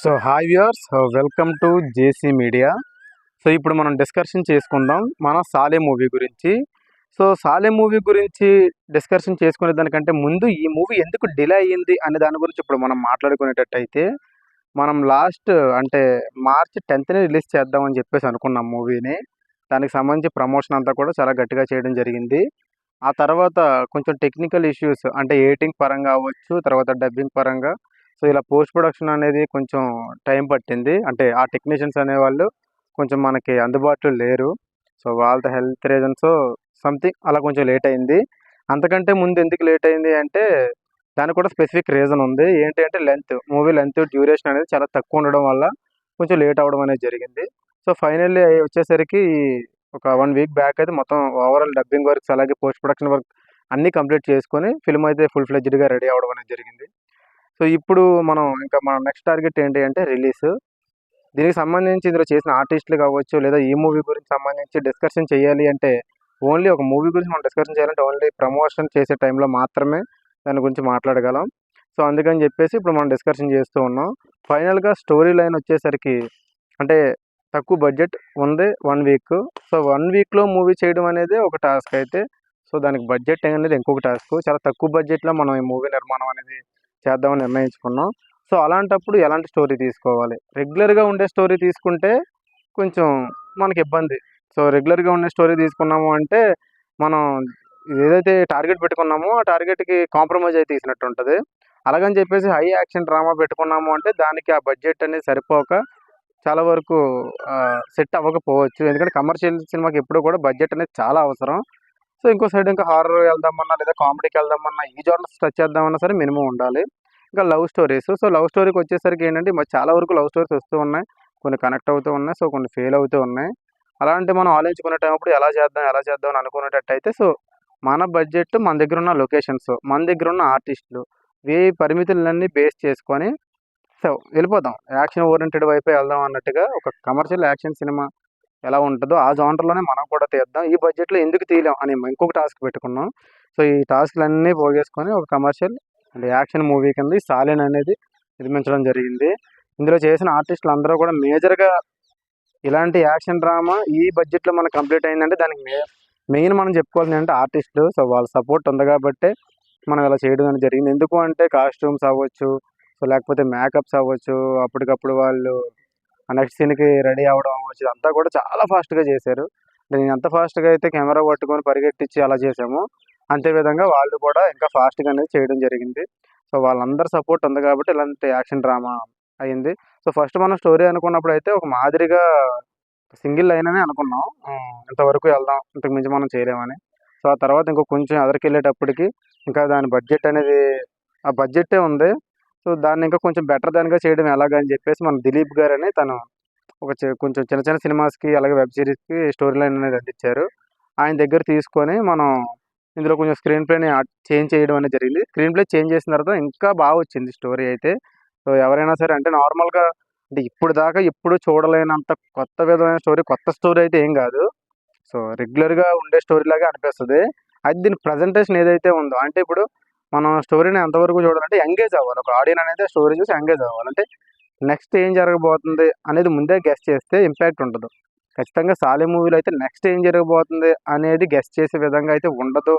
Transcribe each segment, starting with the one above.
So hi viewers welcome to JC media. So ఇప్పుడు మనం discussion చేసుకుందాం మన సాలే మూవీ గురించి. సో సాలే మూవీ గురించి డిస్కషన్ చేసుకునే దానికంటే ముందు ఈ మూవీ ఎందుకు డిలే అయ్యింది అనే దాని గురించి ఇప్పుడు మనం మాట్లాడుకునేటట్టయితే మనం లాస్ట్ అంటే మార్చ్ టెన్త్ని రిలీజ్ చేద్దామని చెప్పేసి అనుకున్నాం మూవీని. దానికి సంబంధించి ప్రమోషన్ అంతా కూడా చాలా గట్టిగా చేయడం జరిగింది. ఆ తర్వాత కొంచెం టెక్నికల్ ఇష్యూస్ అంటే ఎడిటింగ్ పరంగా అవ్వచ్చు తర్వాత డబ్బింగ్ పరంగా సో ఇలా పోస్ట్ ప్రొడక్షన్ అనేది కొంచెం టైం పట్టింది. అంటే ఆ టెక్నీషియన్స్ అనేవాళ్ళు కొంచెం మనకి అందుబాటులో లేరు. సో వాళ్ళ హెల్త్ రీజన్స్ సంథింగ్ అలా కొంచెం లేట్ అయింది. అంతకంటే ముందు ఎందుకు లేట్ అయింది అంటే దానికి కూడా స్పెసిఫిక్ రీజన్ ఉంది. ఏంటి అంటే లెంత్ మూవీ లెంత్ డ్యూరేషన్ అనేది చాలా తక్కువ ఉండడం వల్ల కొంచెం లేట్ అవ్వడం అనేది జరిగింది. సో ఫైనల్లీ వచ్చేసరికి ఒక వన్ వీక్ బ్యాక్ అయితే మొత్తం ఓవరాల్ డబ్బింగ్ వర్క్స్ అలాగే పోస్ట్ ప్రొడక్షన్ వర్క్ అన్నీ కంప్లీట్ చేసుకొని ఫిల్మ్ అయితే ఫుల్ ఫ్లెడ్జ్డ్గా రెడీ అవ్వడం అనేది జరిగింది. సో ఇప్పుడు మనం ఇంకా మన నెక్స్ట్ టార్గెట్ ఏంటి అంటే రిలీజ్ దీనికి సంబంధించి ఇందులో చేసిన ఆర్టిస్టులు కావచ్చు లేదా ఈ మూవీ గురించి సంబంధించి డిస్కషన్ చేయాలి అంటే ఓన్లీ ఒక మూవీ గురించి మనం డిస్కషన్ చేయాలంటే ఓన్లీ ప్రమోషన్ చేసే టైంలో మాత్రమే దాని గురించి మాట్లాడగలం. సో అందుకని చెప్పేసి ఇప్పుడు మనం డిస్కషన్ చేస్తూ ఉన్నాం. ఫైనల్గా స్టోరీ లైన్ వచ్చేసరికి అంటే తక్కువ బడ్జెట్ ఉంది వన్ వీక్ సో వన్ వీక్లో మూవీ చేయడం అనేది ఒక టాస్క్ అయితే. సో దానికి బడ్జెట్ అనేది ఇంకొక టాస్క్ చాలా తక్కువ బడ్జెట్లో మనం ఈ మూవీ నిర్మాణం అనేది చేద్దామని నిర్ణయించుకున్నాం. సో అలాంటప్పుడు ఎలాంటి స్టోరీ తీసుకోవాలి? రెగ్యులర్గా ఉండే స్టోరీ తీసుకుంటే కొంచెం మనకి ఇబ్బంది. సో రెగ్యులర్గా ఉండే స్టోరీ తీసుకున్నాము అంటే మనం ఏదైతే టార్గెట్ పెట్టుకున్నామో ఆ టార్గెట్కి కాంప్రమైజ్ అయితే తీసినట్టు ఉంటుంది అలాగని చెప్పేసి హై యాక్షన్ డ్రామా పెట్టుకున్నాము అంటే దానికి ఆ బడ్జెట్ అనేది సరిపోక చాలా వరకు సెట్ అవ్వకపోవచ్చు. ఎందుకంటే కమర్షియల్ సినిమాకి ఎప్పుడు కూడా బడ్జెట్ అనేది చాలా అవసరం. సో ఇంకో సైడ్ ఇంకా హారర్ వెళ్దామన్నా లేదా కామెడీకి వెళ్దామన్నా ఈ జోనర్స్ టచ్ చేద్దామన్నా సరే మినిమం ఉండాలి. ఇంకా లవ్ స్టోరీస్ సో లవ్ స్టోరీకి వచ్చేసరికి ఏంటంటే మరి చాలా వరకు లవ్ స్టోరీస్ వస్తూ ఉన్నాయి. కొన్ని కనెక్ట్ అవుతూ ఉన్నాయి. సో కొన్ని ఫెయిల్ అవుతూ ఉన్నాయి. అలాంటి మనం ఆలోచించుకునే టైంప్పుడు ఎలా చేద్దాం ఎలా చేద్దాం అని అనుకునేటట్టయితే సో మన బడ్జెట్ మన దగ్గర ఉన్న లొకేషన్స్ మన దగ్గర ఉన్న ఆర్టిస్టులు వే పరిమితులన్నీ బేస్ చేసుకొని సో వెళ్ళిపోదాం. యాక్షన్ ఓరియంటెడ్ వైపే వెళ్దాం అన్నట్టుగా ఒక కమర్షియల్ యాక్షన్ సినిమా ఎలా ఉంటుందో ఆ జానర్లోనే మనం కూడా తీద్దాం. ఈ బడ్జెట్లో ఎందుకు తీయలేం అని ఇంకొక టాస్క్ పెట్టుకున్నాం. సో ఈ టాస్క్లన్నీ పోగేసుకొని ఒక కమర్షియల్ అండ్ యాక్షన్ మూవీ కింద ఈ సాలిన్ అనేది నిర్మించడం జరిగింది. ఇందులో చేసిన ఆర్టిస్టులు అందరూ కూడా మేజర్గా ఇలాంటి యాక్షన్ డ్రామా ఈ బడ్జెట్లో మనకు కంప్లీట్ అయిందంటే దానికి మెయిన్ మనం చెప్పుకోవాల్సింది అంటే ఆర్టిస్టులు. సో వాళ్ళ సపోర్ట్ ఉంది కాబట్టి మనం ఇలా చేయడం అనేది జరిగింది. ఎందుకు అంటే కాస్ట్యూమ్స్ అవ్వచ్చు సో లేకపోతే మేకప్స్ అవ్వచ్చు అప్పటికప్పుడు వాళ్ళు నెక్స్ట్ సీన్కి రెడీ అవ్వడం వచ్చి అంతా కూడా చాలా ఫాస్ట్గా చేశారు. నేను ఎంత ఫాస్ట్గా అయితే కెమెరా పట్టుకొని పరిగెట్టించి అలా చేసామో అంతే విధంగా వాళ్ళు కూడా ఇంకా ఫాస్ట్గా అనేది చేయడం జరిగింది. సో వాళ్ళందరి సపోర్ట్ ఉంది కాబట్టి ఇలాంటి యాక్షన్ డ్రామా అయింది. సో ఫస్ట్ మనం స్టోరీ అనుకున్నప్పుడు అయితే ఒక మాదిరిగా సింగిల్ లైన్ అని అనుకున్నాం. ఇంతవరకు వెళ్దాం ఇంతకు మించి మనం చేయలేమని. సో ఆ తర్వాత ఇంకో కొంచెం ఎదరికి వెళ్ళేటప్పటికి ఇంకా దాని బడ్జెట్ అనేది ఆ బడ్జెటే ఉంది. సో దాన్ని ఇంకా కొంచెం బెటర్ దానిగా చేయడం ఎలాగని చెప్పేసి మన దిలీప్ గారు అని తను ఒక కొంచెం చిన్న చిన్న సినిమాస్కి అలాగే వెబ్ సిరీస్కి స్టోరీ లైన్ అనేది అందించారు. ఆయన దగ్గర తీసుకొని మనం ఇందులో కొంచెం స్క్రీన్ ప్లేని చేంజ్ చేయడం అనేది జరిగింది. స్క్రీన్ ప్లే చేంజ్ చేసిన తర్వాత ఇంకా బాగా వచ్చింది స్టోరీ అయితే. సో ఎవరైనా సరే అంటే నార్మల్గా అంటే ఇప్పుడు దాకా ఎప్పుడు చూడలేనంత కొత్త విధమైన స్టోరీ కొత్త స్టోరీ అయితే ఏం కాదు. సో రెగ్యులర్గా ఉండే స్టోరీ లాగా అనిపిస్తుంది. అది దీని ప్రజెంటేషన్ ఏదైతే ఉందో అంటే ఇప్పుడు మనం స్టోరీని ఎంతవరకు చూడాలంటే ఎంగేజ్ అవ్వాలి. ఒక ఆడియన్ అనేది స్టోరీ చూసి ఎంగేజ్ అవ్వాలంటే నెక్స్ట్ ఏం జరగబోతుంది అనేది ముందే గెస్ట్ చేస్తే ఇంపాక్ట్ ఉండదు. ఖచ్చితంగా సాలే మూవీలో అయితే నెక్స్ట్ ఏం జరగబోతుంది అనేది గెస్ట్ చేసే విధంగా అయితే ఉండదు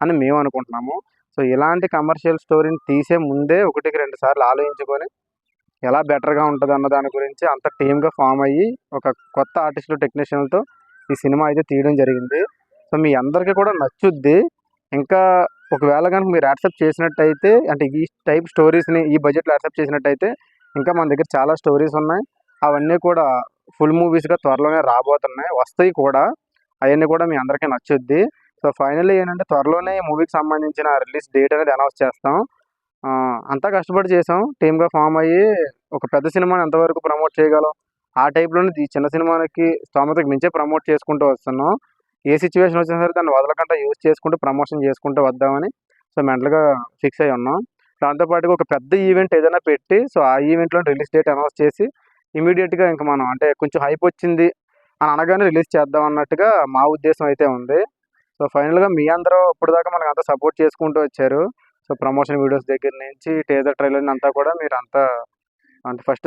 అని మేము అనుకుంటున్నాము. సో ఇలాంటి కమర్షియల్ స్టోరీని తీసే ముందే ఒకటికి రెండు సార్లు ఆలోచించుకొని ఎలా బెటర్గా ఉంటుంది అన్న దాని గురించి అంత టీమ్గా ఫామ్ అయ్యి ఒక కొత్త ఆర్టిస్టులు టెక్నీషియన్లతో ఈ సినిమా అయితే తీయడం జరిగింది. సో మీ అందరికీ కూడా నచ్చుద్ది. ఇంకా ఒకవేళ కనుక మీరు యాక్సెప్ట్ చేసినట్టయితే అంటే ఈ టైప్ స్టోరీస్ని ఈ బడ్జెట్లో యాక్సెప్ట్ చేసినట్టయితే ఇంకా మన దగ్గర చాలా స్టోరీస్ ఉన్నాయి. అవన్నీ కూడా ఫుల్ మూవీస్గా త్వరలోనే రాబోతున్నాయి. వస్తాయి కూడా. అవన్నీ కూడా మీ అందరికీ నచ్చుద్ది. సో ఫైనల్లీ ఏంటంటే త్వరలోనే మూవీకి సంబంధించిన రిలీజ్ డేట్ అనేది అనౌన్స్ చేస్తాం. అంతా కష్టపడి చేసాం. టీమ్గా ఫామ్ అయ్యి ఒక పెద్ద సినిమాని ఎంతవరకు ప్రమోట్ చేయగలం? ఆ టైప్లోనే ఈ చిన్న సినిమాకి స్తోమతకు మించే ప్రమోట్ చేసుకుంటూ వస్తున్నాం. ఏ సిచ్యువేషన్ వచ్చినా సరే దాన్ని వదలకుండా యూజ్ చేసుకుంటూ ప్రమోషన్ చేసుకుంటూ వద్దామని సో మెంటల్గా ఫిక్స్ అయి ఉన్నాం. దాంతోపాటుగా ఒక పెద్ద ఈవెంట్ ఏదైనా పెట్టి సో ఆ ఈవెంట్లో రిలీజ్ డేట్ అనౌన్స్ చేసి ఇమీడియట్గా ఇంకా మనం అంటే కొంచెం హైప్ వచ్చింది అని అనగానే రిలీజ్ చేద్దాం అన్నట్టుగా మా ఉద్దేశం అయితే ఉంది. సో ఫైనల్గా మీ అందరూ ఇప్పటిదాకా దాకా మనకు అంతా సపోర్ట్ చేసుకుంటూ వచ్చారు. సో ప్రమోషన్ వీడియోస్ దగ్గర నుంచి టేజర్ ట్రైలర్ అంతా కూడా మీరు అంతా అంటే ఫస్ట్